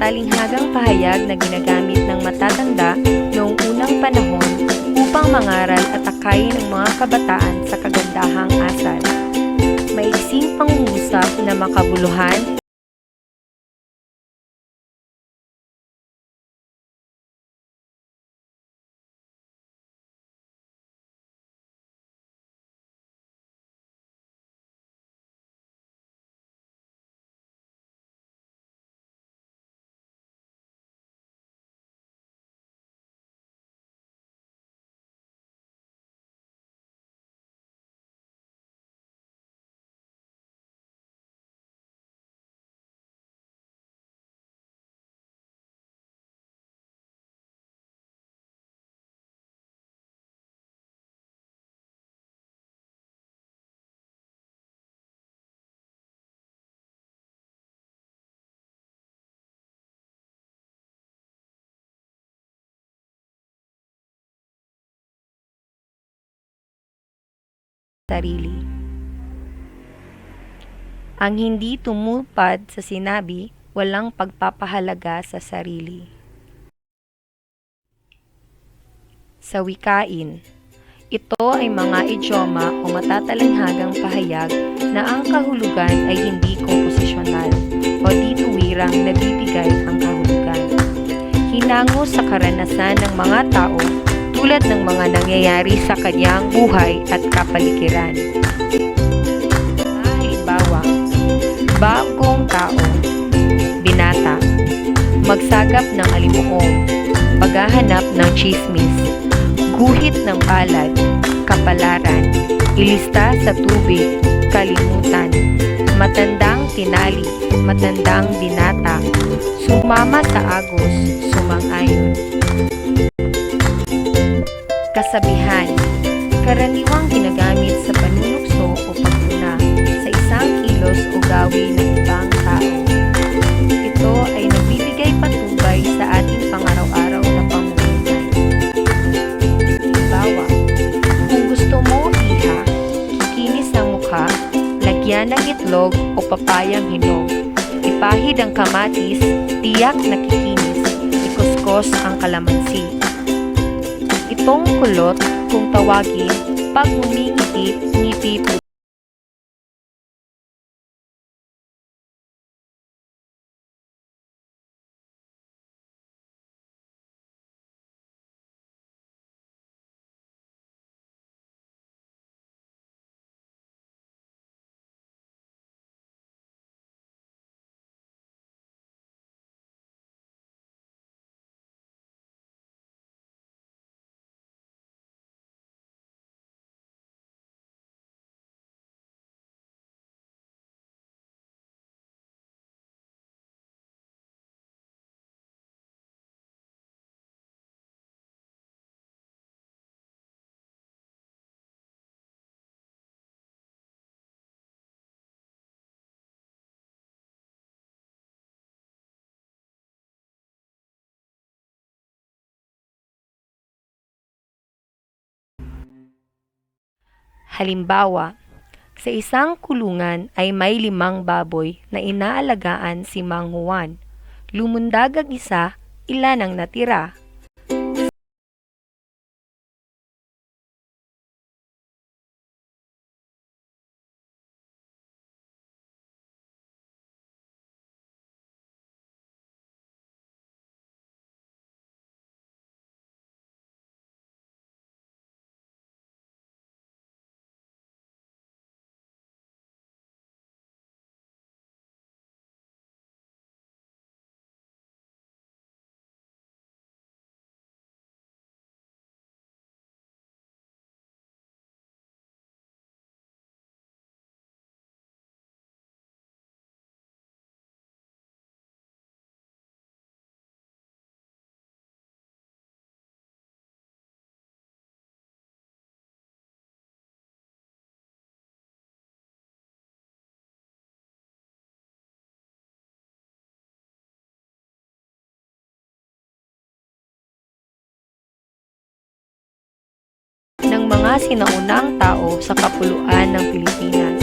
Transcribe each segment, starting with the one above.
matalinghagang pahayag na ginagamit ng matatanda noong unang panahon upang mangaral at akayin ang mga kabataan sa kagandahang asal. Maiksing pangungusap na makabuluhan sarili. Ang hindi tumupad sa sinabi, walang pagpapahalaga sa sarili. Sa wikain, ito ay mga idioma o matatalinghagang pahayag na ang kahulugan ay hindi komposisyonal o di tuwirang nabibigay ang kahulugan. Hinango sa karanasan ng mga tao tulad ng mga nangyayari sa kanyang buhay at kapaligiran. Halimbawa, bagong tao, binata, magsagap ng alimuong, paghahanap ng chismis, guhit ng palad, kapalaran, ilista sa tubig, kalimutan, matandang tinali, matandang binata, sumama sa agos, sumang-ayon. Kasabihan, karaniwang ginagamit sa panunukso o pagtuna sa isang kilos o gawi ng ibang tao. Ito ay nagbibigay patubay sa ating pangaraw-araw na pamumuhay. Halimbawa, kung gusto mo iha, kikinis ang mukha, lagyan ng itlog o papayang hinog. Ipahid ang kamatis, tiyak na kikinis, ikuskos ang kalamansi. Itong kulot, kung tawagin, pag humingiti, ngiti po. Halimbawa, sa isang kulungan ay may limang baboy na inaalagaan si Mang Juan. Lumundag ang isa, ilan ang natira? Ng mga sinaunang tao sa kapuluan ng Pilipinas.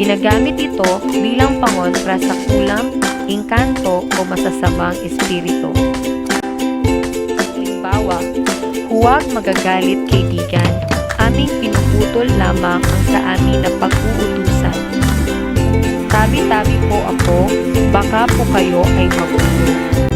Ginagamit ito bilang pangontra sa kulang, inkanto o masasamang espiritu. Halimbawa, huwag magagalit kaibigan, aming pinuputol lamang ang sa amin na pag-uutusan. Tabi-tabi po ako, baka po kayo ay magulo.